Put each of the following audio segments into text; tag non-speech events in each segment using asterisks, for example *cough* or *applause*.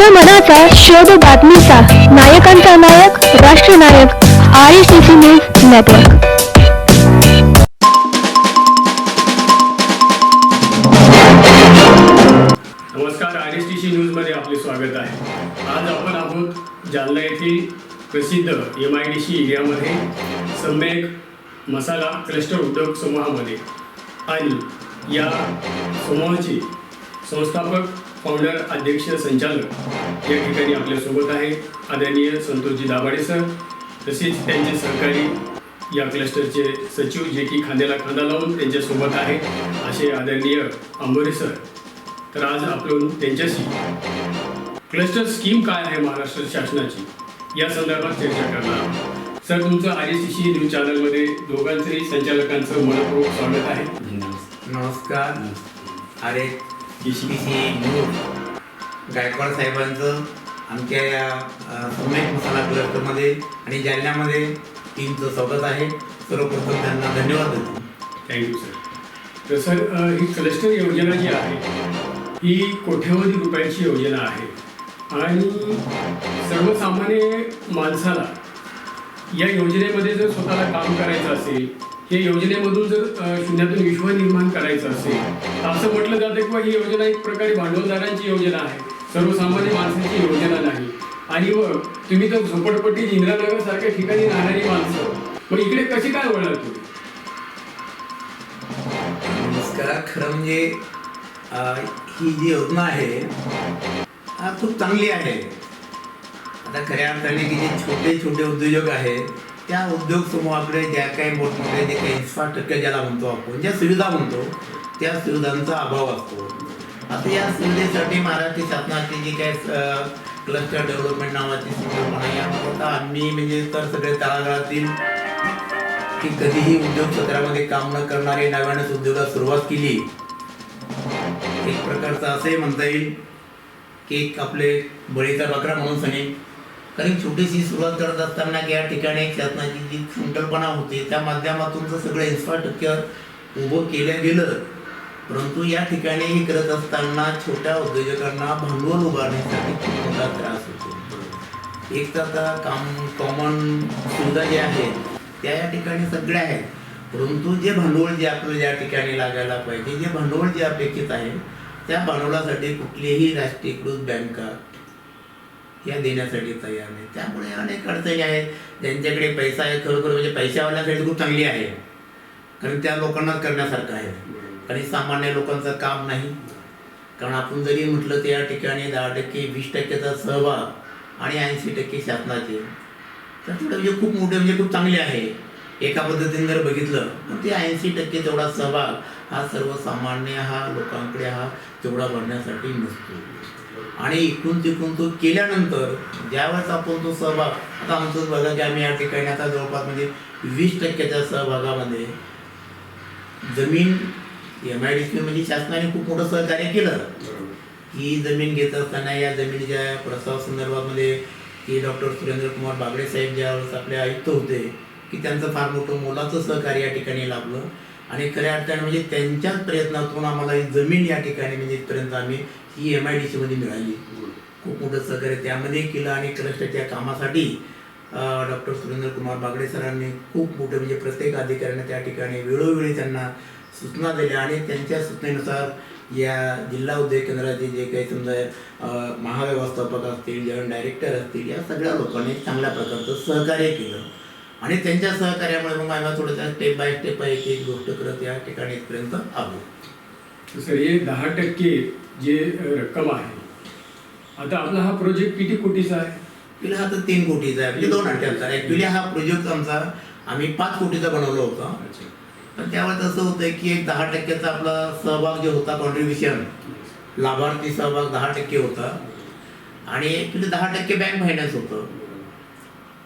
जनमनाचा शोध बातमीचा. नायकांचा नायक राष्ट्रनायक R S C C news network. नमस्कार आर एस टी सी न्यूजमध्ये आपले स्वागत आहे. आज आपण आहोत जालना येथील प्रसिद्ध एम आय डी सी एरियामध्ये सम्यक मसाला क्लस्टर उद्योग समूहामध्ये. आणि या समूहाचे संस्थापक फाउंडर अध्यक्ष संचालक या ठिकाणी आपल्यासोबत आहे. आदरणीय संतोषजी दाभाडे सर तसेच त्यांचे सहकारी या क्लस्टरचे सचिव जे की खांद्याला खांदा लावून त्यांच्यासोबत आहे. असे आदरणीय आंबोरे सर. तर आज आपण त्यांच्याशी क्लस्टर स्कीम काय आहे महाराष्ट्र शासनाची? या संदर्भात चर्चा करणार सर तुमचं आय एस सी न्यूज चॅनलमध्ये दोघांचंही संचालकांचं मनपूर्वक स्वागत आहे. नमस्कार. अरे डी सी सी गायकवाड साहेबांचं आमच्या या अ, सम्यक मसाला क्लस्टरमध्ये आणि जालन्यामध्ये टीमचं स्वागत आहे. सर्वप्रथम त्यांना धन्यवाद देतो. थँक्यू सर तर सर ही क्लस्टर योजना जी आहे ही कोट्यवधी रुपयांची योजना आहे. आणि सर्वसामान्य माणसाला या योजनेमध्ये जर स्वतःला काम करायचं असेल या योजनेमधून जर शून्यातून विश्व निर्माण करायचं असेल असं म्हटलं जातं किंवा ही योजना एक प्रकारे भांडवलदारांची योजना आहे. सर्वसामान्य माणसांची योजना नाही. आणि व तुम्ही तर झोपडपट्टी इंदिरानगर सारख्या ठिकाणी राहणारी माणसं. मग इकडे कशी काय वळणार तुम्ही नमस्कार. खरं म्हणजे ही जी योजना आहे खूप चांगली आहे. आता खऱ्या अर्थाने की जे छोटे छोटे उद्योजक आहेत त्या उद्योग समूहाकडे ज्या काही मोठमोठ्या जे काही इन्फ्रास्ट्रक्चर ज्याला म्हणतो आपण ज्या सुविधा म्हणतो त्या सुविधांचा अभाव असतो. आता या सुविधेसाठी महाराष्ट्र शासनाची जी काही क्लस्टर डेव्हलपमेंट नावाची संकल्पना यामध्ये आम्ही म्हणजे तर सगळे तळागाळातील की कधीही उद्योग क्षेत्रामध्ये काम न करणारे नव्यानेच उद्योगाला सुरुवात केली. एक प्रकारचं असंही म्हणता येईल की आपले बळीचा बकरा म्हणून सनी कारण छोटीशी सुरुवात करत असताना की या ठिकाणी शासनाची जी सुंदरपणा होती त्या माध्यमातून जर सगळं इन्फ्रास्ट्रक्चर उभं केलं गेलं परंतु या ठिकाणी हे करत असताना छोट्या उद्योजकांना भांडवल उभारण्यासाठी खूप मोठा त्रास होतो. एक तर आता काम कॉमन सुविधा ज्या आहेत त्या या ठिकाणी सगळ्या आहेत. परंतु जे भांडवल जे आपल्याला या ठिकाणी लागायला पाहिजे जे भांडवल जे अपेक्षित आहे त्या भांडवलासाठी कुठलीही राष्ट्रीयकृत बँका या देण्यासाठी तयार नाही त्यामुळे अनेक अडचणी आहेत. ज्यांच्याकडे पैसा आहे खरोखर म्हणजे पैशावाल्यासाठी खूप चांगली आहे. कारण त्या लोकांनाच करण्यासारखं आहे. आणि सामान्य लोकांचं काम नाही. कारण आपण जरी म्हटलं तर या ठिकाणी दहा टक्के वीस टक्क्याचा सहभाग आणि ऐंशी टक्के शासनाचे. तर थोडं म्हणजे खूप मोठे म्हणजे खूप चांगले आहे. एका पद्धतीने जर बघितलं तर ते ऐंशी टक्के तेवढा सहभाग हा सर्वसामान्य हा लोकांकडे हा तेवढा भरण्यासाठी नसतो. आणि इकडून तिकडून तो केल्यानंतर ज्यावेळेस आपण तो सहभाग आता आमचंच बघा की आम्ही या ठिकाणी आता जवळपास म्हणजे वीस टक्क्याच्या सहभागामध्ये जमीन एम आय डी सी म्हणजे शासनाने खूप मोठं सहकार्य केलं. ही जमीन घेत असताना या जमिनीच्या प्रस्ताव संदर्भामध्ये की डॉक्टर सुरेंद्र कुमार बागडे साहेब ज्यावेळेस आपले आयुक्त होते की त्यांचं फार मोठं मोलाचं सहकार्य या ठिकाणी लाभलं. आणि खऱ्या अर्थाने म्हणजे त्यांच्याच प्रयत्नातून आम्हाला ही जमीन या ठिकाणी म्हणजे इथपर्यंत आम्ही ही एम आय डी सीमध्ये मिळाली. खूप मोठं सहकार्य त्यामध्ये केलं आणि क्लस्टरच्या कामासाठी डॉक्टर सुरेंद्र कुमार बागडे सरांनी खूप मोठं म्हणजे प्रत्येक अधिकाऱ्यांना त्या ठिकाणी वेळोवेळी त्यांना सूचना दिल्या आणि त्यांच्या सूचनेनुसार या जिल्हा उद्योग केंद्राचे जे काही समजा महाव्यवस्थापक असतील जॉईंट डायरेक्टर असतील या सगळ्या लोकांनी चांगल्या प्रकारचं सहकार्य केलं. आणि त्यांच्या सहकार्यामुळे मग आम्हाला थोडंसं स्टेप बाय स्टेप एक एक गोष्ट करत या ठिकाणी इथपर्यंत आलो. सर हे दहा टक्के जे रक्कम आहे आता आपला हा प्रोजेक्ट किती कोटीचा आहे? ऍक्च्युली हा तर तीन कोटीचा आहे म्हणजे दोन अठ्ठ्याहत्तर ऍक्च्युली हा प्रोजेक्ट आमचा आम्ही पाच कोटीचा बनवला होता. पण त्यावेळेस असं होतं की एक दहा टक्क्याचा आपला सहभाग जो होता कॉन्ट्रीब्युशन लाभार्थी सहभाग दहा टक्के होता. आणि ॲक्च्युली दहा टक्के बँक फायनान्स होतं.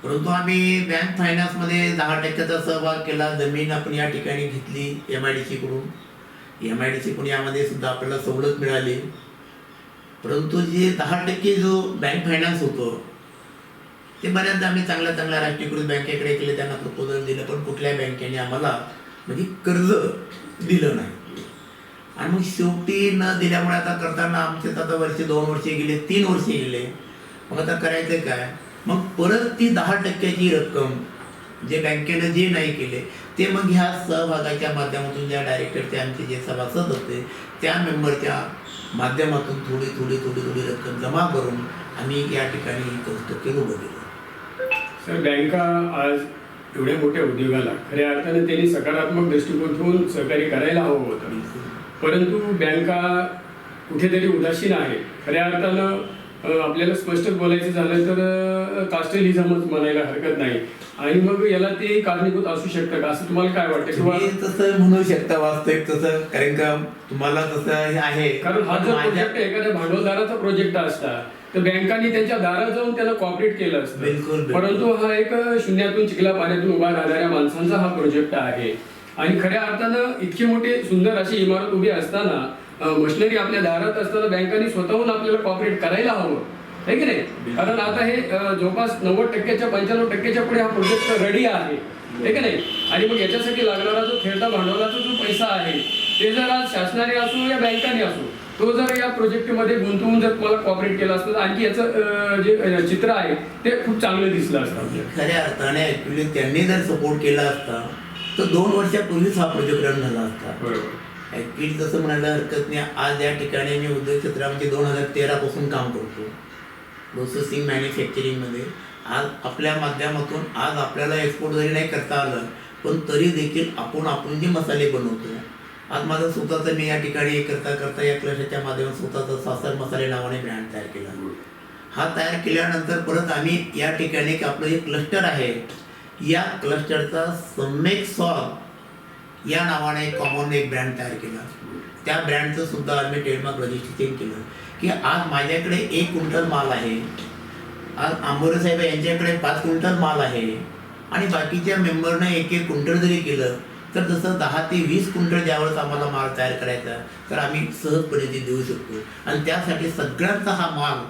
परंतु आम्ही बँक फायनान्समध्ये दहा टक्क्याचा सहभाग केला. जमीन आपण या ठिकाणी घेतली एम आय डी सीकडून एम आय डी सीकडून यामध्ये सुद्धा आपल्याला सवलत मिळाली. परंतु जे दहा टक्के जो बँक फायनान्स होतं ते बऱ्याचदा आम्ही चांगल्या चांगल्या राष्ट्रीयकृत बँकेकडे केले. त्यांना प्रपोजल दिलं पण कुठल्याही बँकेने आम्हाला म्हणजे कर्ज दिलं नाही. आणि मग शेवटी न दिल्यामुळे आता करताना आमचे आता वर्ष दोन वर्षे गेले तीन वर्षे गेले. मग आता करायचं काय? मग परत ती दहा टक्क्याची रक्कम जे बँकेनं जे नाही केले ते मग ह्या सहभागाच्या माध्यमातून ज्या डायरेक्टरचे आमचे जे सभासद होते त्या मेंबरच्या माध्यमातून थोडी थोडी थोडी थोडी रक्कम जमा करून आम्ही या ठिकाणी ही कौस्तुकी उभं केलं सर बँका आज एवढ्या मोठ्या उद्योगाला खऱ्या अर्थाने त्यांनी सकारात्मक दृष्टिकोन ठेवून सहकार्य करायला हवं होतं. परंतु बँका कुठेतरी उदासीन आहे खऱ्या अर्थानं आपल्याला स्पष्ट बोलायचं झालं तर कास्टलिझमच म्हणायला हरकत नाही. आणि मग याला ते कारणीभूत असू शकतं का असं तुम्हाला काय वाटतं? किंवा तुम्ही तसं म्हणू शकता वास्तविक तसं कारण का तुम्हाला तसं हे आहे. कारण हा जर माझ्या- प्रोजेक्ट एखाद्या भांडवलदाराचा प्रोजेक्ट असता तर बँकांनी त्यांच्या दारात जाऊन त्याला कॉपरेट केलं बिलकुल, असतं. बिलकुल. परंतु हा एक शून्यातून चिखला पाण्यातून उभा राहणाऱ्या माणसांचा हा प्रोजेक्ट आहे. आणि खऱ्या अर्थानं इतकी मोठी सुंदर अशी इमारत उभी असताना मशिनरी आपल्या दारात असताना बँकांनी स्वतःहून आपल्याला कॉपरेट करायला हवं. आहे की नाही? कारण आता हे जवळपास नव्वद टक्क्याच्या पंच्याण्णव टक्क्याच्या पुढे हा प्रोजेक्ट रेडी आहे. आहे की नाही? आणि मग याच्यासाठी लागणारा जो खेळता भांडवलाचा जो पैसा आहे ते जर आज शासनाने असो या बँकाने असो तो जर या प्रोजेक्टमध्ये गुंतवून जर तुम्हाला कॉपरेट केला असतं आणखी याचं जे चित्र आहे ते खूप चांगलं दिसलं असतं आपल्याला. खऱ्या अर्थाने ऍक्च्युली त्यांनी जर सपोर्ट केला असता तर दोन वर्षापूर्वीच हा प्रोजेक्ट रन झाला असता. बरोबर. ऍक्च्युली तसं म्हणायला हरकत नाही. आज या ठिकाणी मी उद्योग क्षेत्रामध्ये दोन हजार तेरापासून काम करतो. प्रोसेसिंग मॅन्युफॅक्चरिंगमध्ये आज आपल्या माध्यमातून आज आपल्याला एक्सपोर्ट जरी नाही करता आलं पण तरी देखील आपण आपण जे मसाले बनवतो. आज माझं स्वतःचं मी या ठिकाणी हे करता करता या क्लस्टरच्या माध्यमातून स्वतःचा सासर मसाले नावाने ब्रँड तयार केला. हा तयार केल्यानंतर परत आम्ही या ठिकाणी आपलं जे क्लस्टर आहे. या क्लस्टरचा सम्यक सॉल या नावाने एक कॉमन एक ब्रँड तयार केला. त्या ब्रँडचं सुद्धा आम्ही ट्रेडमार्क रजिस्ट्रेशन केलं. की आज माझ्याकडे एक क्विंटल माल आहे. आज आंबोरे साहेब यांच्याकडे पाच क्विंटल माल आहे. आणि बाकीच्या मेंबरनं एक एक क्विंटल जरी केलं तर जसं दहा ते वीस क्विंटल ज्यावेळेस आम्हाला माल तयार करायचा तर आम्ही सहजपणे ते देऊ शकतो. आणि त्यासाठी सगळ्यांचा हा माल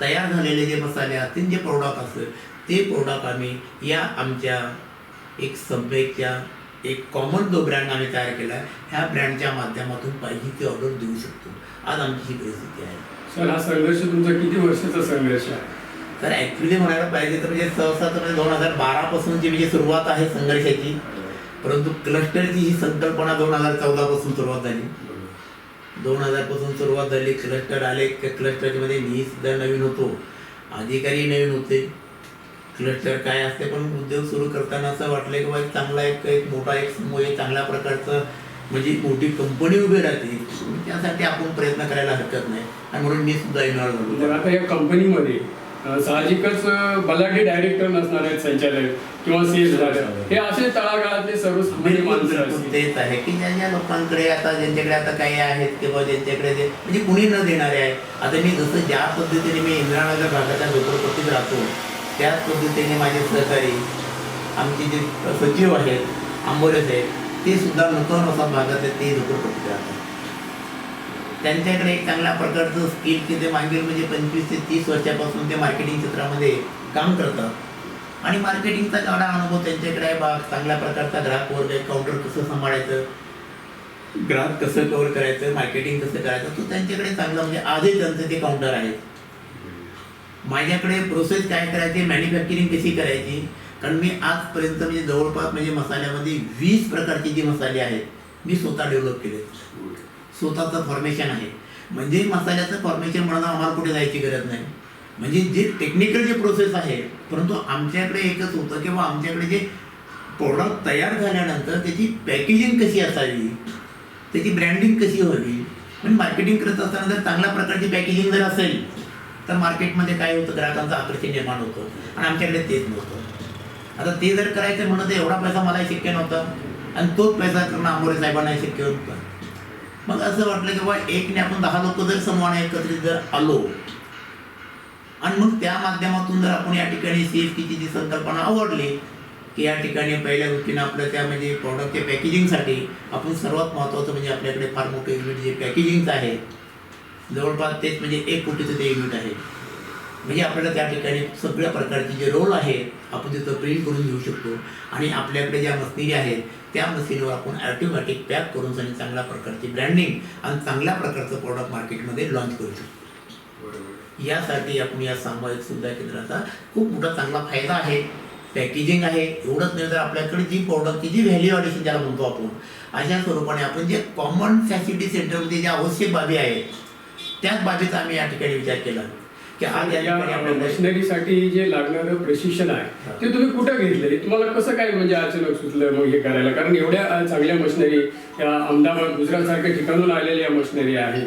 तयार झालेले जे मसाले असतील जे प्रोडक्ट असतील ते प्रोडक्ट आम्ही या आमच्या एक सभेच्या एक कॉमन जो ब्रँड आम्ही तयार केला आहे ह्या ब्रँडच्या माध्यमातून पाहिजे ती ऑर्डर देऊ शकतो. आज आमची ही परिस्थिती आहे. सर हा संघर्ष तुमचा किती वर्षाचा संघर्ष आहे? तर ॲक्च्युली म्हणायला पाहिजे तर म्हणजे सहसा तर म्हणजे दोन हजार बारापासूनची म्हणजे सुरुवात आहे संघर्षाची परंतु क्लस्टरची ही संकल्पना दोन हजार चौदापासून सुरुवात झाली. दोन हजारपासून सुरुवात झाली क्लस्टर आले क्लस्टरमध्ये मी सुद्धा नवीन होतो. अधिकारी नवीन होते. क्लस्टर काय असते पण उद्योग सुरू करताना असं वाटलं की बा एक चांगला एक एक मोठा एक समूह चांगल्या प्रकारचं म्हणजे मोठी कंपनी उभी राहते. त्यासाठी आपण प्रयत्न करायला हरकत नाही. आणि म्हणून मी सुद्धा इन्व्हॉल्व झालो. तर आता या कंपनीमध्ये साहजिकच बलाढ्य डायरेक्टर नसणार आहेत संचालक किंवा सीएस हे असे तळागाळातले सर्वसामान्य माणसं तेच आहे की ज्या ज्या लोकांकडे आता ज्यांच्याकडे आता काही आहेत किंवा ज्यांच्याकडे जे म्हणजे कुणी न देणारे आहे आता मी जसं ज्या पद्धतीने मी इंदिरानगर भागाच्या झोपडपट्टीत राहतो त्याच पद्धतीने माझे सहकारी आमचे जे सचिव आहेत आंबोरे साहेब ते सुद्धा नूतन असा भागात आहेत ते झोपडपट्टीत राहतात त्यांच्याकडे एक चांगल्या प्रकारचं स्किल की ते मागील म्हणजे पंचवीस ते तीस वर्षापासून ते मार्केटिंग क्षेत्रामध्ये काम करतात. आणि मार्केटिंगचा गाडा अनुभव त्यांच्याकडे आहे बा चांगल्या प्रकारचा ग्राहक वर्ग आहे काउंटर कसं सांभाळायचं ग्राहक कसं कवर करायचं मार्केटिंग कसं करायचं तो त्यांच्याकडे चांगलं म्हणजे आजही त्यांचं ते काउंटर आहे. माझ्याकडे प्रोसेस काय करायची? मॅन्युफॅक्चरिंग कशी करायची? कारण मी आजपर्यंत म्हणजे जवळपास म्हणजे मसाल्यामध्ये वीस प्रकारचे जे मसाले आहेत मी स्वतः डेव्हलप केले स्वतःचं फॉर्मेशन आहे. म्हणजे मसाल्याचं फॉर्मेशन म्हणाला आम्हाला कुठे जायची गरज नाही. म्हणजे जे टेक्निकल जे प्रोसेस आहे परंतु आमच्याकडे एकच होतं किंवा आमच्याकडे जे प्रोडक्ट तयार झाल्यानंतर त्याची पॅकेजिंग कशी असावी? त्याची ब्रँडिंग कशी व्हावी? पण मार्केटिंग करत असताना जर चांगल्या प्रकारची पॅकेजिंग जर असेल तर मार्केटमध्ये काय होतं ग्राहकांचं आकर्षण निर्माण होतं आणि आमच्याकडे तेच नव्हतं. आता ते जर करायचं म्हणत एवढा पैसा मला शक्य नव्हता आणि तोच पैसा करणं आंबोरे साहेबांना शक्य होतं. मग असं वाटलं की बाबा एकने आपण दहा लोक जर समूहाने एकत्रित जर आलो आणि मग त्या माध्यमातून जर आपण या ठिकाणी सी एफ टीची जी संकल्पना आवडली की या ठिकाणी पहिल्या गोष्टीनं आपलं त्या म्हणजे प्रॉडक्टच्या पॅकेजिंगसाठी आपण सर्वात महत्त्वाचं म्हणजे आपल्याकडे फार मोठं जे पॅकेजिंगचं आहे जवळपास तेच म्हणजे एक कोटीचं ते युनिट आहे. म्हणजे आपल्याला त्या ठिकाणी सगळ्या प्रकारचे जे रोल आहेत आपण तिथं प्रिंट करून घेऊ शकतो. आणि आपल्याकडे ज्या मशिनरी आहेत त्या मशिनरीवर आपण ॲटोमॅटिक पॅक करून सनी चांगल्या प्रकारची ब्रँडिंग आणि चांगल्या प्रकारचं प्रॉडक्ट मार्केटमध्ये लॉन्च करू शकतो. यासाठी आपण या सामाजिक सुविधा केंद्राचा खूप मोठा चांगला फायदा आहे. पॅकेजिंग आहे एवढंच नाही तर आपल्याकडे जी प्रॉडक्टची जी व्हॅल्यू ॲडिशन ज्याला म्हणतो आपण अशा स्वरूपाने आपण जे कॉमन फॅसिलिटी सेंटरमध्ये ज्या आवश्यक बाबी आहेत त्याच बाबीचा आम्ही या ठिकाणी विचार केला की आज या मशिनरीसाठी जे लागणारं प्रशिक्षण आहे ते तुम्ही कुठं घेतले तुम्हाला कसं काय म्हणजे अचानक सुचलं मग हे करायला? कारण एवढ्या चांगल्या मशिनरी या अहमदाबाद गुजरातसारख्या ठिकाणून आलेल्या मशिनरी आहेत.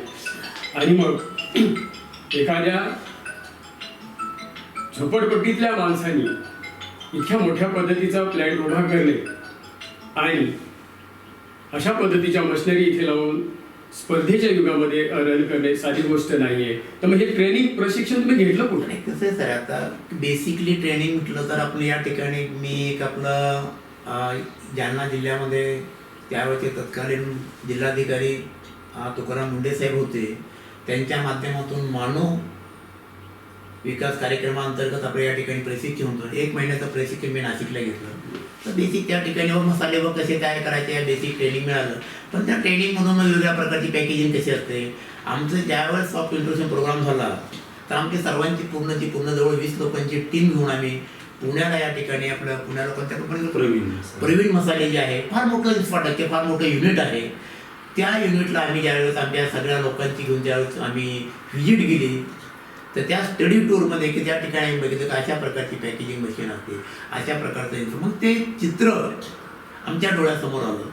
आणि मग *clears throat* एखाद्या झोपडपट्टीतल्या माणसांनी इतक्या मोठ्या पद्धतीचा प्लॅन उभा करणे आणि अशा पद्धतीच्या मशिनरी इथे लावून स्पर्धेच्या युगामध्ये रन करणे साधी गोष्ट नाहीये. तर मग हे ट्रेनिंग प्रशिक्षण तुम्ही घेतलं कुठे? कसं आहे सर आता बेसिकली ट्रेनिंग म्हटलं तर आपलं या ठिकाणी मी एक आपलं जालना जिल्ह्यामध्ये त्यावेळेचे तत्कालीन जिल्हाधिकारी तुकाराम मुंडे साहेब होते. त्यांच्या माध्यमातून मानव विकास कार्यक्रमाअंतर्गत आपल्या या ठिकाणी प्रशिक्षण होतं एक महिन्याचं प्रशिक्षण मी नाशिकला घेतलं. तर बेसिक त्या ठिकाणी व मसाले व कसे तयार करायचे या बेसिक ट्रेनिंग मिळालं. पण त्या ट्रेनिंगमधून वेगवेगळ्या प्रकारची पॅकेजिंग कशी असते? आमचं ज्यावेळेस सॉफ्ट इंट्रोशन प्रोग्राम झाला तर आमची सर्वांची पूर्णची पूर्ण जवळ वीस लोकांची टीम घेऊन आम्ही पुण्याला या ठिकाणी आपल्या पुण्याला कोणत्या कंपनीचं प्रवीण प्रवीण मसाले जे आहे फार मोठं स्फाटक फार मोठं युनिट आहे. त्या युनिटला आम्ही ज्यावेळेस आमच्या सगळ्या लोकांची घेऊन ज्यावेळेस आम्ही व्हिजिट गेली तर त्या स्टडी टूरमध्ये की त्या ठिकाणी आम्ही बघितलं की अशा प्रकारची पॅकेजिंग मशीन असते अशा प्रकारचं इन्फो मग ते चित्र आमच्या डोळ्यासमोर आलं.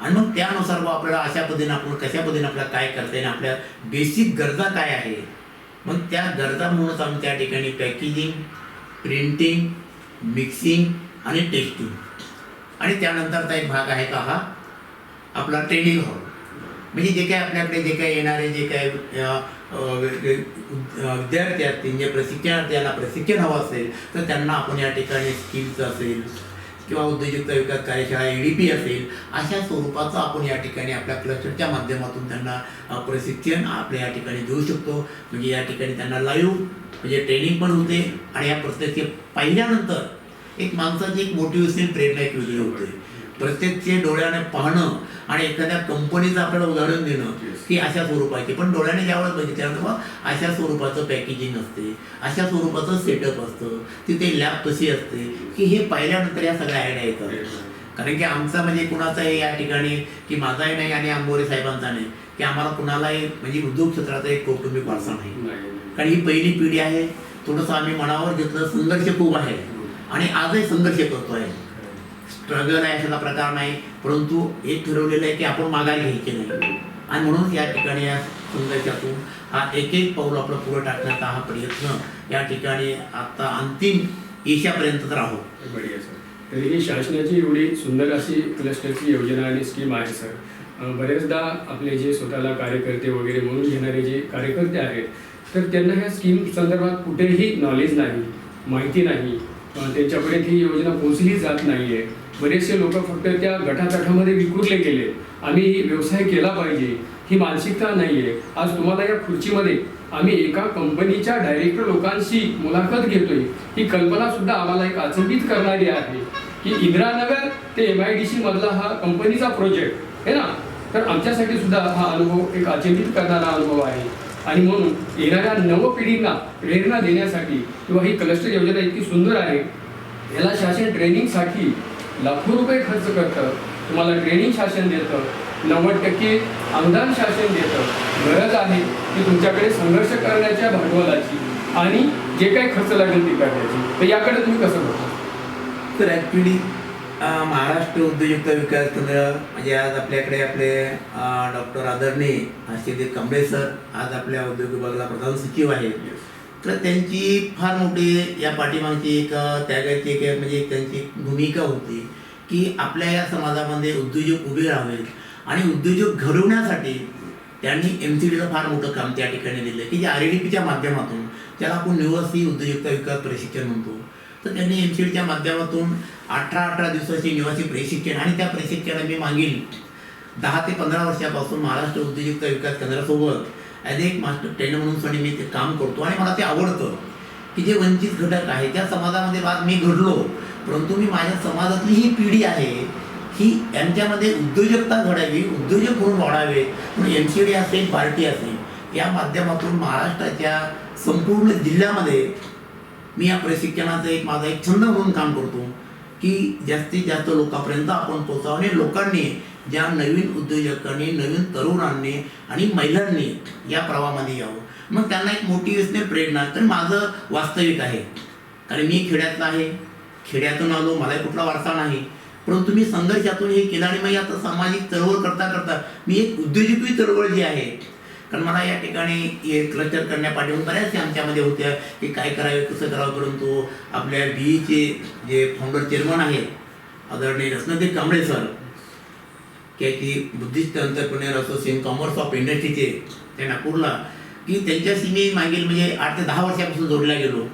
आणि मग त्यानुसार बुवा आपल्याला अशा पद्धतीने आपण कशा पद्धतीने आपल्याला काय करता येईल आपल्या बेसिक गरजा काय आहे मग त्या गरजा म्हणूनच आम्ही त्या ठिकाणी पॅकेजिंग प्रिंटिंग मिक्सिंग आणि टेस्टिंग आणि त्यानंतरचा एक भाग आहे का हा? आपला ट्रेनिंग हॉल म्हणजे जे काय आपल्याकडे जे काही येणारे जे काय विद्यार्थी असतील जे प्रशिक्षणार्थी प्रशिक्षण हवं असेल तर त्यांना आपण या ठिकाणी स्किल्स असेल किंवा उद्योजकता विकास कार्यशाळा ए डी पी असेल अशा स्वरूपाचं आपण या ठिकाणी आपल्या क्लस्टरच्या माध्यमातून त्यांना प्रशिक्षण आपल्या या ठिकाणी देऊ शकतो. म्हणजे या ठिकाणी त्यांना लाईव्ह म्हणजे ट्रेनिंग पण होते आणि या प्रत्यक्ष पाहिल्यानंतर एक माणसाची एक मोटिवेशनल प्रेरणा एक वेगळी होते. प्रत्यक्ष डोळ्याने पाहणं आणि एखाद्या कंपनीचं आपल्याला उदाहरण देणं की अशा स्वरूपाची. पण डोळ्याने ज्यावेळेस बघितल्यानंतर मग अशा स्वरूपाचं पॅकेजिंग असते अशा स्वरूपाचं सेटअप असतं तिथे लॅब कशी असते की हे पाहिल्यानंतर या सगळ्या आयडिया येतात. कारण की आमचा म्हणजे कुणाचाही या ठिकाणी की माझाही नाही आणि आंबोरे साहेबांचा नाही की आम्हाला कुणालाही म्हणजे उद्योग क्षेत्राचा एक कौटुंबिक वारसा नाही. कारण ही पहिली पिढी आहे थोडंसं आम्ही मनावर घेतलं संघर्ष खूप आहे. आणि आजही संघर्ष करतोय. स्ट्रगल आहे असा प्रकार नाही परंतु एक ठरवलेलं आहे की आपण माघार घ्यायचे नाही. आणि म्हणून या ठिकाणी या संघर्षातून हा एक एक पाऊल आपलं पुढं टाकण्याचा हा प्रयत्न या ठिकाणी आता अंतिम येशापर्यंत तर आहोत बढिया सर. तरी ही शासनाची एवढी सुंदर अशी क्लस्टरची योजना आणि स्कीम आहे सर. बरेचदा आपले जे स्वतःला कार्यकर्ते वगैरे म्हणून घेणारे जे कार्यकर्ते आहेत तर त्यांना ह्या स्कीम संदर्भात कुठेही नॉलेज नाही माहिती नाही. त्यांच्याकडे ती योजना पोहोचली जात नाहीये. बरेचसे लोक फक्त त्या गटातटामध्ये विखुरले गेले. आम्ही व्यवसाय केला पाहिजे ही मानसिकता नाहीये. आज तुम्हाला या खुर्चीमध्ये आम्ही एका कंपनीच्या डायरेक्टर लोकांशी मुलाखत घेतोय. ही कल्पना सुद्धा आम्हाला एक अचंबित करणारी आहे. की इंदिरानगर ते एम आय डी सी मधला हा कंपनीचा प्रोजेक्ट आहे ना? तर आमच्यासाठी सुद्धा हा अनुभव एक अचंबित करणारा अनुभव आहे. आणि म्हणून येणाऱ्या नवपिढींना प्रेरणा देण्यासाठी किंवा ही क्लस्टर योजना इतकी सुंदर आहे याला शासन ट्रेनिंगसाठी लाखो रुपये खर्च करतं. तुम्हाला ट्रेनिंग शासन देतं नव्वद टक्के अनुदान शासन देतं. गरज आहे की तुमच्याकडे संघर्ष करण्याच्या भांडवलाची आणि जे काही खर्च लागेल ते करण्याची. तर याकडे तुम्ही कसं बघता? तर ॲक्च्युली महाराष्ट्र उद्योजकता विकास केंद्र म्हणजे आज आपल्याकडे आपले डॉक्टर आदरणीय आशिदेव कांबळे सर आज आपल्या उद्योग विभागाला प्रधान सचिव आहेत. तर त्यांची फार मोठी या पाठीमागची एक त्यागाची एक म्हणजे त्यांची भूमिका होती की आपल्या या समाजामध्ये उद्योजक उभे राहावेत आणि उद्योजक घडवण्यासाठी त्यांनी एम सी डीचं फार मोठं काम त्या ठिकाणी दिलं की जे आर डी पीच्या माध्यमातून त्याला आपण निवासी उद्योजकता विकास प्रशिक्षण म्हणतो. तर त्यांनी एम सी डीच्या माध्यमातून अठरा अठरा दिवसाचे निवासी प्रशिक्षण आणि त्या प्रशिक्षणाला मी मागील दहा ते पंधरा वर्षापासून महाराष्ट्र उद्योजकता विकास केंद्रासोबत ॲज एक मास्टर ट्रेनर म्हणून साठी मी ते काम करतो आणि मला ते आवडतं की जे वंचित घटक आहे त्या समाजामध्ये बाद मी घडलो परंतु मी माझ्या समाजातली ही पिढी आहे ही यांच्यामध्ये उद्योजकता घडावी उद्योजक म्हणून वाढावे म्हणून एम सी डी असेल पार्टी असेल या माध्यमातून महाराष्ट्राच्या संपूर्ण जिल्ह्यामध्ये मी या प्रशिक्षणाचा एक माझा एक छंद म्हणून काम करतो. की जास्तीत जास्त लोकांपर्यंत आपण पोचावं आणि लोकांनी ज्या नवीन उद्योजकांनी नवीन तरुणांनी आणि महिलांनी या प्रवाहामध्ये यावं. मग त्यांना एक मोटिवेशनल प्रेरणा तर माझं वास्तविक आहे. कारण मी खेड्यातला आहे. खेड्यातून आलो मला कुठला वारसा नाही. परंतु मी संघर्षातून हे केलं आणि मग आता सामाजिक चळवळ करता करता मी एक उद्योजकी चळवळ जी आहे कारण मला या ठिकाणी हे क्लस्टर करण्यापाठीहून बऱ्याचशा आमच्यामध्ये होत्या की काय करावे कसं करावं परंतु आपल्या बीईचे जे फाउंडर चेअरमन आहेत आदरणीय रत्नदीप कांबळे सर की ती Buddhist entrepreneur association commerce of इंडस्ट्रीचे त्या नागपूरला की त्यांच्याशी मी मागील म्हणजे आठ ते दहा वर्षापासून जोडला गेलो.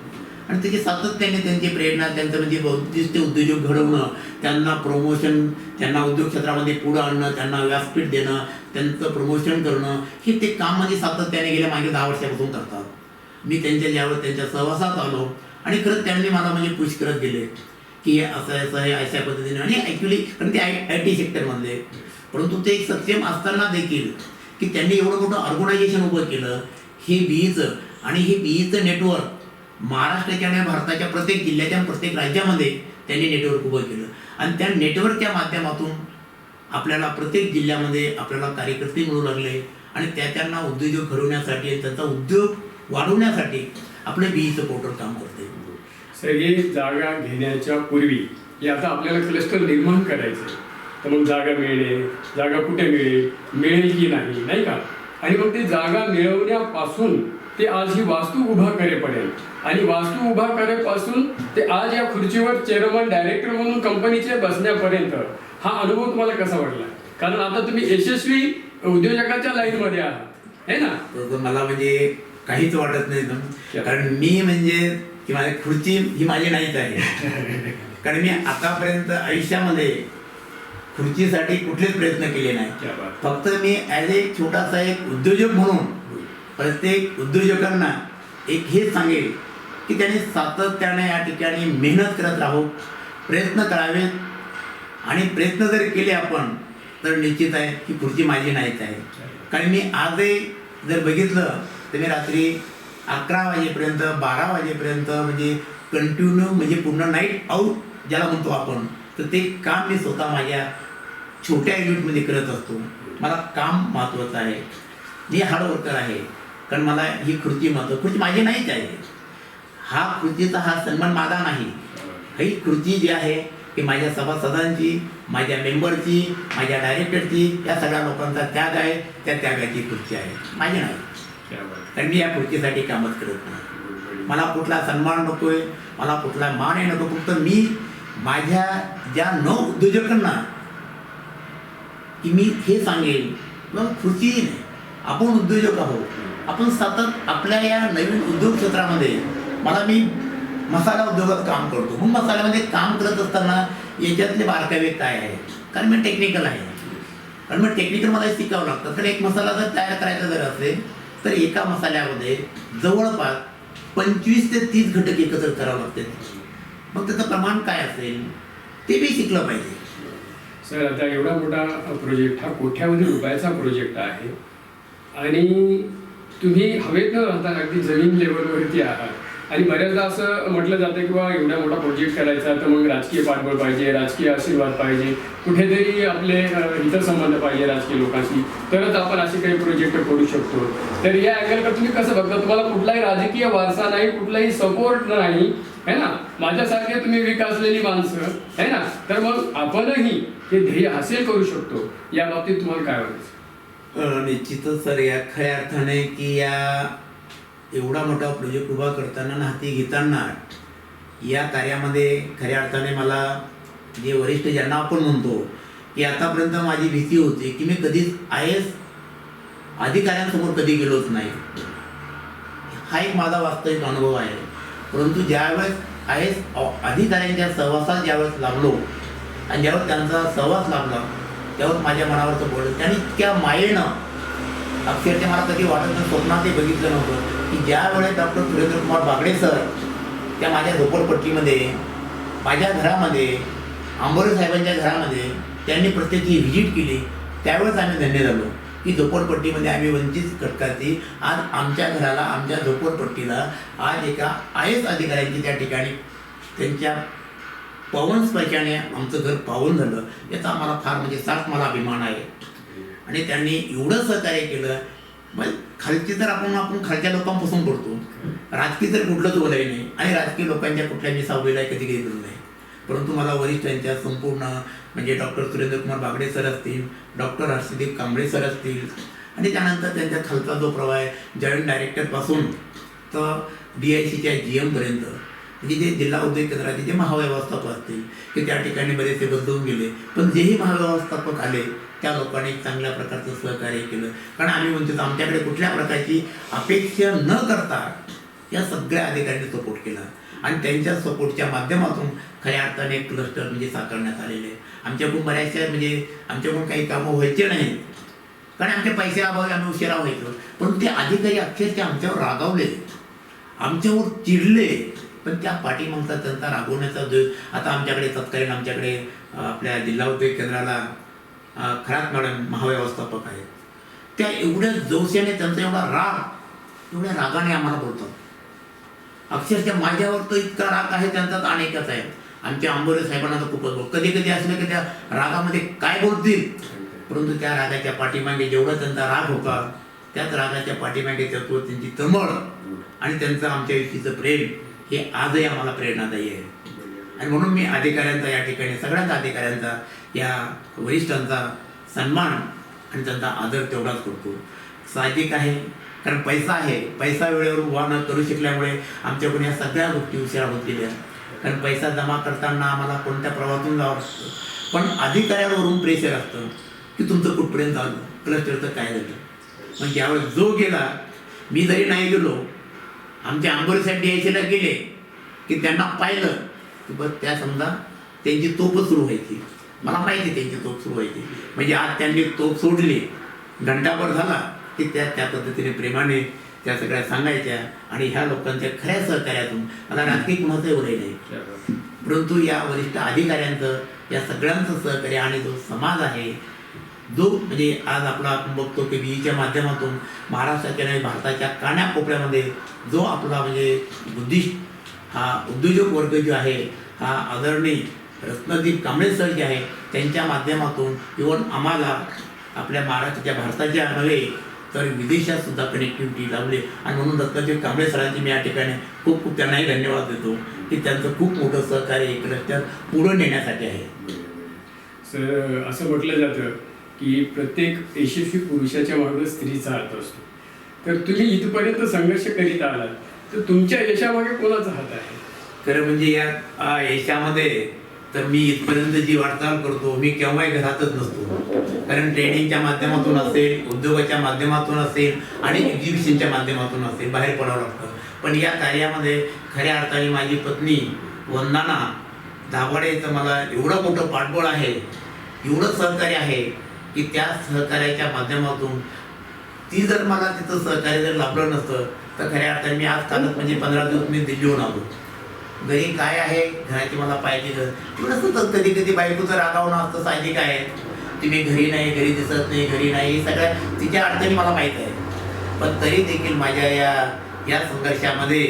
आणि त्याची सातत्याने त्यांची प्रेरणा त्यांचं म्हणजे बुद्धिस्ट उद्योजक घडवणं त्यांना प्रमोशन त्यांना उद्योग क्षेत्रामध्ये पुढं आणणं त्यांना व्यासपीठ देणं त्यांचं प्रमोशन करणं हे ते काम म्हणजे सातत्याने गेल्या मागे दहा वर्षापासून करतात. मी त्यांच्या ज्यावेळेस त्यांच्या सहवासात आलो आणि खरंच त्यांनी मला म्हणजे पुश करत गेले की असं असं आहे अशा पद्धतीने आणि ॲक्च्युली कारण ते आय आय टी सेक्टरमधले परंतु ते एक सक्षम असताना देखील की त्यांनी एवढं मोठं ऑर्गनायझेशन उभं केलं हे बीईचं आणि हे बीईचं नेटवर्क महाराष्ट्राच्या आणि भारताच्या प्रत्येक जिल्ह्याच्या प्रत्येक राज्यामध्ये त्यांनी नेटवर्क उभं केलं. आणि त्या नेटवर्कच्या माध्यमातून आपल्याला प्रत्येक जिल्ह्यामध्ये आपल्याला कार्यकर्ते मिळू लागले. आणि त्या त्यांना उद्योजक घडवण्यासाठी त्यांचा उद्योग वाढवण्यासाठी आपलं बीईचं पोर्टल काम करते. सगळी जागा घेण्याच्या पूर्वी याचा आता आपल्याला क्लस्टर निर्माण करायचं आहे. तर मग जागा मिळेल जागा कुठे मिळेल मिळेल की नाही नाही का? आणि मग ते जागा मिळवण्यापासून ते आज ही वास्तू उभा करेपर्यंत आणि वास्तू उभा करेपासून ते आज या खुर्चीवर चेअरमन डायरेक्टर म्हणून कंपनीचे बसण्यापर्यंत हा अनुभव तुम्हाला कसा वाटला? कारण आता तुम्ही यशस्वी उद्योजकाच्या लाईनमध्ये आहात. है ना? मला म्हणजे काहीच वाटत नाही कारण मी म्हणजे की माझी खुर्ची ही माझी नाहीच आहे. *laughs* कारण मी आतापर्यंत आयुष्यामध्ये खुर्चीसाठी कुठलेच प्रयत्न केले नाही. फक्त मी ॲज ए छोटासा एक उद्योजक म्हणून प्रत्येक उद्योजकांना एक हे सांगेल की त्यांनी सातत्याने या ठिकाणी मेहनत करत राहू प्रयत्न करावेत. आणि प्रयत्न जर केले आपण तर निश्चित आहे की खुर्ची माझी नाहीच आहे. कारण मी आजही जर बघितलं तर मी रात्री अकरा वाजेपर्यंत बारा वाजेपर्यंत म्हणजे कंटिन्यू म्हणजे पूर्ण नाईट आऊट ज्याला म्हणतो आपण तर ते काम मी स्वतः माझ्या छोट्या युनिटमध्ये करत असतो. मला काम महत्त्वाचं आहे. मी हार्डवर्कर आहे. कारण मला ही कृती म्हणतो कृती माझी नाहीच आहे. हा कृतीचा हा सन्मान माझा नाही. ही कृती जी आहे की माझ्या सभासदांची माझ्या मेंबरची माझ्या डायरेक्टरची या सगळ्या लोकांचा त्याग आहे. त्या त्यागाची कृती आहे. माझी नाही. कारण मी या कृतीसाठी कामच करत नाही. मला कुठला सन्मान नकोय मला कुठला मानही नको फक्त मी माझ्या ज्या न उद्योजकांना की मी हे सांगेन मग खुर्ची नाही. आपण उद्योजक आहोत. आपण सतत आपल्या या नवीन उद्योग क्षेत्रामध्ये मला मी मसाला उद्योगात काम करतो. मग मसाल्यामध्ये काम करत असताना याच्यातले बारकावे काय आहे कारण मी टेक्निकल आहे. कारण मग टेक्निकल मला शिकावं लागतं. तर एक मसाला जर तयार करायचा जर असेल तर एका मसाल्यामध्ये जवळपास पंचवीस ते तीस घटक एकत्र करावं लागते. मग त्याचं प्रमाण काय असेल ते बी शिकलं पाहिजे. सर आता एवढा मोठा प्रोजेक्ट हा कोट्यावधी रुपयाचा प्रोजेक्ट आहे. आणि तुम्ही हवेत न राहता अगदी जमीन लेवलवरती आहात. आणि बऱ्याचदा असं म्हटलं जातं की बा एवढा मोठा प्रोजेक्ट करायचा तर मग राजकीय पाठबळ पाहिजे राजकीय आशीर्वाद पाहिजे. कुठेतरी आपले हितसंबंध पाहिजे राजकीय लोकांशी. तरच आपण असे काही प्रोजेक्ट करू शकतो. तर या अँगलकडे तुम्ही कसं बघता? तुम्हाला कुठलाही राजकीय वारसा नाही कुठलाही सपोर्ट नाही है ना? माझ्यासारखे तुम्ही विकासलेली माणसं है ना? तर मग आपणही हे ध्येय हासिल करू शकतो. या बाबतीत तुम्हाला काय वाटतं? निश्चितच सर या खऱ्या अर्थाने की या एवढा मोठा प्रोजेक्ट उभा करताना आणि हाती घेताना या कार्यामध्ये खऱ्या अर्थाने मला जे वरिष्ठ ज्यांना आपण म्हणतो की आतापर्यंत माझी भीती होती की मी कधीच आय एस अधिकाऱ्यांसमोर कधी गेलोच नाही. हा एक माझा वास्तविक अनुभव आहे. परंतु ज्यावेळेस आय एस अधिकाऱ्यांच्या सहवासात ज्यावेळेस लागलो आणि ज्यावेळेस त्यांचा सहवास लागला त्यावर माझ्या मनावरचं बोललं. त्यांनी इतक्या मायेनं अक्षरशः मला कधी वाटत नाही स्वप्नात ते बघितलं नव्हतं की ज्या वेळेस डॉक्टर सुरेंद्र कुमार बागडे सर त्या माझ्या झोपडपट्टीमध्ये माझ्या घरामध्ये आंबोरे साहेबांच्या घरामध्ये त्यांनी प्रत्येकी व्हिजिट केली त्यावेळेस आम्ही धन्य झालो की झोपडपट्टीमध्ये आम्ही वंचित घटकाची आज आमच्या घराला आमच्या झोपडपट्टीला आज एका आय एस अधिकाऱ्यांची त्या ठिकाणी त्यांच्या पवन स्पर्शाने आमचं घर पावन झालं याचा आम्हाला फार म्हणजे साठ मला अभिमान आहे. आणि त्यांनी एवढं सहकार्य केलं मग खालची तर आपण आपण खालच्या लोकांपासून करतो राजकीय तर कुठलंच बोलाय नाही. आणि राजकीय लोकांच्या कुठल्या मी सावलीला कधी काही नाही. परंतु मला वरिष्ठांच्या संपूर्ण म्हणजे डॉक्टर सुरेंद्रकुमार बागडे सर असतील डॉक्टर हर्षदीप कांबळे सर असतील आणि त्यानंतर त्यांच्या खालचा जो प्रवाह आहे जॉईंट डायरेक्टरपासून तर डी आय सीच्या जी एमपर्यंत म्हणजे जे जिल्हा उद्योग केंद्राचे जे महाव्यवस्थापक असतील की त्या ठिकाणी बरेचसे बदलून गेले. पण जेही महाव्यवस्थापक आले त्या लोकांनी चांगल्या प्रकारचं सहकार्य केलं. कारण आम्ही म्हणतो आमच्याकडे कुठल्या प्रकारची अपेक्षा न करता या सगळ्या अधिकाऱ्यांनी सपोर्ट केला. आणि त्यांच्या सपोर्टच्या माध्यमातून खऱ्या अर्थाने एक क्लस्टर म्हणजे साकारण्यात आलेले आहे. आमच्याकडून बऱ्याचशा म्हणजे आमच्याकडून काही कामं व्हायचे नाही कारण आमच्या पैसे अभावी आम्ही उशिरा व्हायचो. पण ते अधिकारी अक्षरशः आमच्यावर रागावले. आमच्यावर चिडले. पण त्या पाठीमागचा त्यांचा रागवण्याचा जो आता आमच्याकडे तत्कालीन आमच्याकडे आपल्या जिल्हा उद्योग केंद्राला खरात मॅडम महाव्यवस्थापक आहेत. त्या एवढ्या जोशाने त्यांचा एवढा राग एवढ्या रागाने आम्हाला बोलतात. अक्षरशः माझ्यावर तर इतका राग आहे त्यांचा तर अनेकच आहे आमच्या आंबोरे साहेबांना तर खूपच बोल कधी कधी असलं की त्या रागामध्ये काय बोलतील? परंतु त्या रागाच्या पाठीमागे जेवढा त्यांचा राग होता त्याच रागाच्या पाठीमागे तत्व त्यांची तळमळ आणि त्यांचं आमच्या विषयीचं प्रेम हे आजही आम्हाला प्रेरणादायी आहे. आणि म्हणून मी अधिकाऱ्यांचा या ठिकाणी सगळ्याच अधिकाऱ्यांचा या वरिष्ठांचा सन्मान आणि त्यांचा आदर तेवढाच करतो. साहजिक आहे कारण पैसा आहे. पैसा वेळेवर उभा न करू शकल्यामुळे आमच्याकडून या सगळ्या गोष्टी उशिरा होत गेल्या. कारण पैसा जमा करताना आम्हाला कोणत्या प्रवाहातून जावं लागतं? पण अधिकाऱ्यांवरून प्रेशर असतं की तुमचं कुठपर्यंत झालं क्लस्टरचं काय झालं? पण ज्यावेळेस जो गेला मी जरी नाही गेलो आमच्या आंबोरीसाठी यायला गेले की त्यांना पाहिलं की बस त्या समजा त्यांची तोपच सुरू व्हायची. मला माहिती त्यांची तोप सुरू व्हायची. म्हणजे आज त्यांनी तोप सोडली घंटाभर झाला की त्या त्या पद्धतीने प्रेमाने त्या सगळ्या सांगायच्या आणि ह्या लोकांच्या खऱ्या सहकार्यातून मला राजकीय कुणाचं एवढं नाही. परंतु या वरिष्ठ अधिकाऱ्यांचं या सगळ्यांचं सहकार्य आणि जो समाज आहे जो म्हणजे आज आपला आपण बघतो की बीईच्या माध्यमातून महाराष्ट्राच्या आणि भारताच्या कानाकोपऱ्यामध्ये जो आपला म्हणजे बुद्धिस्ट हा उद्योजक वर्ग जो आहे हा आदरणीय रत्नदीप कांबळे सर जे आहे त्यांच्या माध्यमातून इवन आम्हाला आपल्या महाराष्ट्राच्या भारताच्या नव्हे तर विदेशात सुद्धा कनेक्टिव्हिटी लावली. आणि म्हणून रत्नदीप कांबळे सरांची मी या ठिकाणी खूप खूप त्यांनाही धन्यवाद देतो की त्यांचं खूप मोठं सहकार्य एक रस्त्यात पुढं नेण्यासाठी आहे. सर असं म्हटलं जातं की प्रत्येक यशस्वी पुरुषाच्या मागे स्त्रीचा हात असतो. तर तुम्ही इथपर्यंत संघर्ष करीत आलात तर तुमच्या यशामागे कोणाचा हात आहे? खरं म्हणजे या यशामध्ये तर मी इथपर्यंत जी वाटचाल करतो मी केव्हाही घरातच नसतो. कारण ट्रेनिंगच्या माध्यमातून असेल उद्योगाच्या माध्यमातून असेल आणि एक्झिबिशनच्या माध्यमातून असेल बाहेर पडावं लागतं. पण या कार्यामध्ये खऱ्या अर्थाने माझी पत्नी वंदना दाभाडेचं मला एवढं मोठं पाठबळ आहे एवढं सहकार्य आहे की त्या सहकार्याच्या माध्यमातून ती जर मला तिथं सहकार्य जर लाभलं नसतं तर खऱ्या अर्थाने मी आज कालच म्हणजे पंधरा दिवस मी दिल्लीहून आलो. घरी काय आहे? घराची मला पाहिजे घर एवढं सतत कधी कधी बायकोचं रागावणं असतं साहजिक आहे. तुम्ही घरी नाही घरी दिसत नाही घरी नाही हे सगळ्या तिच्या अडचणी मला माहीत आहे पण तरी देखील माझ्या या या संघर्षामध्ये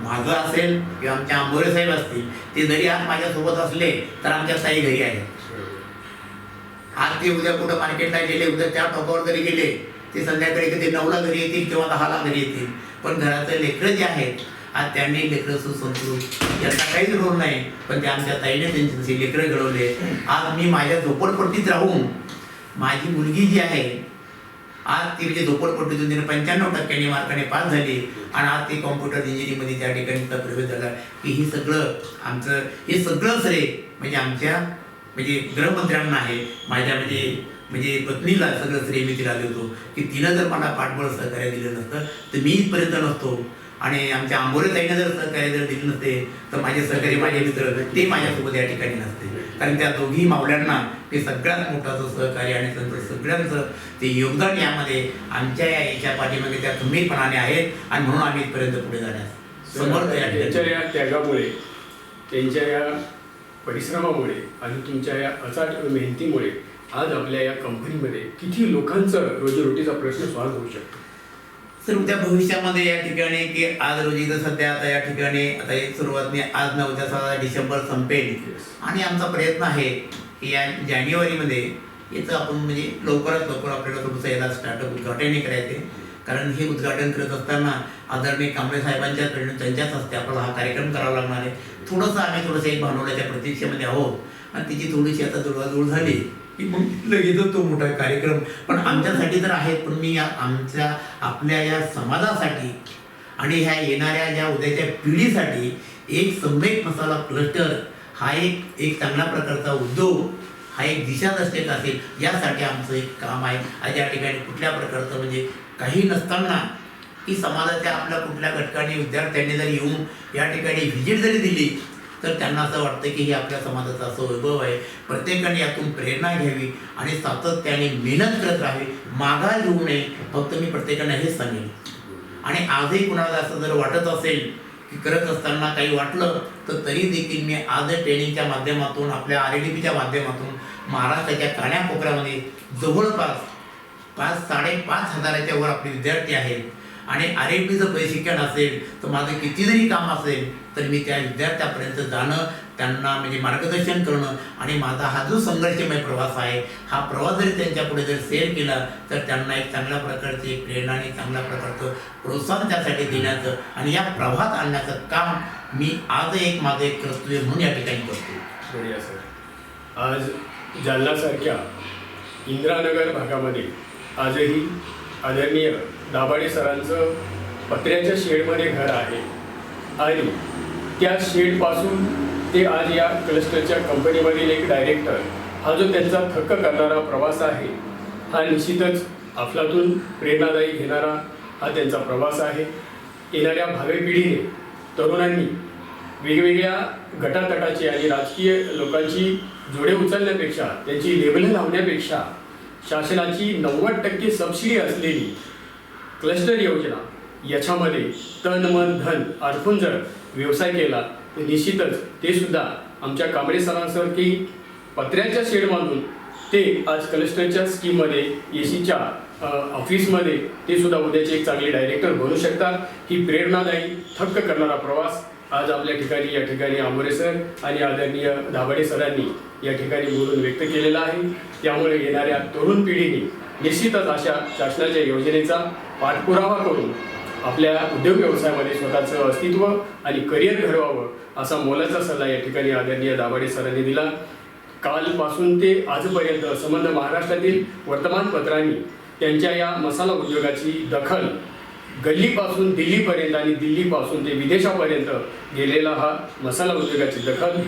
माझं असेल किंवा आमच्या आंबोरे साहेब असतील ते जरी आज माझ्यासोबत असले तर आमच्या साई घरी आहेत. आज ते उद्या कुठं मार्केटला गेले उद्या त्या टोकावर जरी गेले ते संध्याकाळी कधी नऊला घरी येतील किंवा दहाला घरी येतील. पण घरातले लेकरं जे आहेत आज त्यांनी लेकरं सुसंस्कृत याचा काहीच रोल नाही पण ते आमच्या ताईने त्यांची लेकरं घडवले. आज मी माझ्या झोपडपट्टीत राहून माझी मुलगी जी आहे आज ती म्हणजे झोपडपट्टीतून तिने पंच्याण्णव टक्क्यांनी मार्काने पास झाली आणि आज ती कॉम्प्युटर इंजिनिअरिंगमध्ये त्या ठिकाणी प्रवेश झाला. की हे सगळं आमचं हे सगळं श्रेय म्हणजे आमच्या म्हणजे गृहमंत्र्यांना आहे माझ्या म्हणजे म्हणजे पत्नीला सगळं श्रेय मी तिला देतो की तिनं जर मला पाठबळ सहकार्य दिलं नसतं तर मी इथपर्यंत नसतो. आणि आमच्या आंबोरे ताईनं जर सहकार्य जर दिलं नसते तर माझे सहकारी माझे मित्र ते माझ्यासोबत या ठिकाणी नसते. कारण त्या दोघी मावल्यांना ते सगळ्यात मोठाचं सहकार्य आणि त्यांचं सगळ्यांचं ते योगदान यामध्ये आमच्या या याच्या पाठीमागे त्या खंबीरपणाने आहेत आणि म्हणून आम्ही इथपर्यंत पुढे जाण्यास समर्थ या त्यांच्या या त्यागामुळे त्यांच्या या परिश्रमामुळे आणि तुमच्या या अचाट मेहनतीमुळे आज आपल्या या कंपनीमध्ये किती लोकांचं रोजीरोटीचा प्रश्न सॉल्व्ह होऊ शकतो? तर उद्या भविष्यामध्ये या ठिकाणी की आज रोजी तर सध्या आता या ठिकाणी आता एक सुरुवातने आज ना उद्या साधा डिसेंबर संपेल. आणि आमचा प्रयत्न आहे की या जानेवारीमध्ये याचं आपण म्हणजे लवकरात लवकर आपल्याला थोडंसं याला स्टार्टअप उद्घाटनही करायचे कारण हे उद्घाटन करत असताना आदरणीय कांबळे साहेबांच्याकडून त्यांच्याच हस्ते आपल्याला हा कार्यक्रम करावा लागणार आहे. थोडंसं आम्ही थोडंसं एक भांडवलाच्या प्रतीक्षेमध्ये आहोत. आणि तिची थोडीशी आता जुळवाजुळ झाली. की मग लगेच तो मोठा कार्यक्रम. पण आमच्यासाठी तर आहेत पण मी या आमच्या आपल्या या समाजासाठी आणि ह्या येणाऱ्या ज्या उद्याच्या पिढीसाठी एक सम्यक मसाला क्लस्टर हा एक एक चांगल्या प्रकारचा उद्योग हा एक दिशादर्शक असेल यासाठी आमचं एक काम आहे. आणि या ठिकाणी कुठल्या प्रकारचं म्हणजे काही नसताना की समाजाच्या आपल्या कुठल्या घटकाने विद्यार्थ्यांनी जर येऊन या ठिकाणी व्हिजिट जरी दिली तर त्यांना असं वाटतं की हे आपल्या समाजाचं असं वैभव आहे. प्रत्येकाने यातून प्रेरणा घ्यावी आणि सातत्याने मेहनत करत राहावी. मागा घेऊ नये. फक्त मी प्रत्येकाने हेच सांगेन. आणि आजही कुणाला असं जर वाटत असेल की करत असताना काही वाटलं तर तरी देखील मी आज ट्रेनिंगच्या माध्यमातून आपल्या आर डी पीच्या माध्यमातून महाराष्ट्राच्या कान्याकोपऱ्यामध्ये जवळपास पाच साडेपाच हजाराच्या वर आपले विद्यार्थी आहेत. आणि आर ए पीचं प्रशिक्षण असेल तर माझं किती जरी काम असेल तर मी त्या विद्यार्थ्यापर्यंत जाणं त्यांना म्हणजे मार्गदर्शन करणं आणि माझा हा जो संघर्षमय प्रवास आहे हा प्रवास जरी त्यांच्यापुढे जर शेअर केला तर त्यांना एक चांगल्या प्रकारची एक प्रेरणा आणि चांगल्या प्रकारचं प्रोत्साहन त्यासाठी देण्याचं आणि या प्रवाहात आणण्याचं काम मी आज एक माझं एक कर्तव्य म्हणून या ठिकाणी करतो. बढिया सर. आज जालनासारख्या इंदिरानगर भागामध्ये आजही आदरणीय दाभाडे सरांचं पत्र्याच्या शेडमध्ये घर आहे. आणि त्या शेडपासून ते आज या क्लस्टरच्या कंपनीमधील एक डायरेक्टर हा जो त्यांचा थक्क करणारा प्रवास आहे हा निश्चितच अफलातून प्रेरणादायी घेणारा हा त्यांचा प्रवास आहे. येणाऱ्या भावी पिढीने तरुणांनी वेगवेगळ्या गटातटाची आणि राजकीय लोकांची जोडे उचलण्यापेक्षा त्यांची लेबल लावण्यापेक्षा शासनाची नव्वद टक्के सबसिडी असलेली क्लस्टर योजना याच्यामध्ये तन मन धन अडकून जर व्यवसाय केला. तर निश्चितच ते सुद्धा आमच्या कांबळे सरांसारखी पत्र्याच्या शेड मानून ते आज क्लस्टरच्या स्कीममध्ये ए सीच्या ऑफिसमध्ये ते सुद्धा उद्याचे एक चांगले डायरेक्टर बनू शकतात. ही प्रेरणादायी थक्क करणारा प्रवास आज आपल्या ठिकाणी या ठिकाणी आंबोरे सर आणि आदरणीय दाभाडे सरांनी या ठिकाणी बोलून व्यक्त केलेला आहे. त्यामुळे येणाऱ्या तरुण पिढीने निश्चितच अशा शासनाच्या योजनेचा पाठपुरावा करून आपल्या उद्योग व्यवसायामध्ये स्वतःचं अस्तित्व आणि करिअर घडवावं असा मोलाचा सल्ला या ठिकाणी आदरणीय दाभाडे सरांनी दिला. कालपासून ते आजपर्यंत संबंध महाराष्ट्रातील वर्तमानपत्रांनी त्यांच्या या मसाला उद्योगाची दखल गल्लीपासून दिल्लीपर्यंत आणि दिल्लीपासून ते विदेशापर्यंत गेलेला हा मसाला उद्योगाची दखल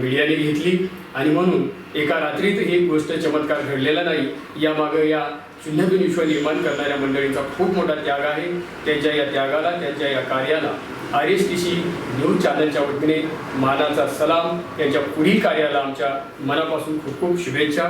मीडियाने घेतली. आणि म्हणून एका रात्रीत ही गोष्ट चमत्कार घडलेला नाही. यामागं या शून्यातून विश्व निर्माण करणाऱ्या मंडळींचा खूप मोठा त्याग आहे. त्यांच्या या त्यागाला त्यांच्या या कार्याला R S T C news चॅनलच्या वतीने मानाचा सलाम. त्यांच्या पुढील कार्याला आमच्या मनापासून खूप खूप शुभेच्छा.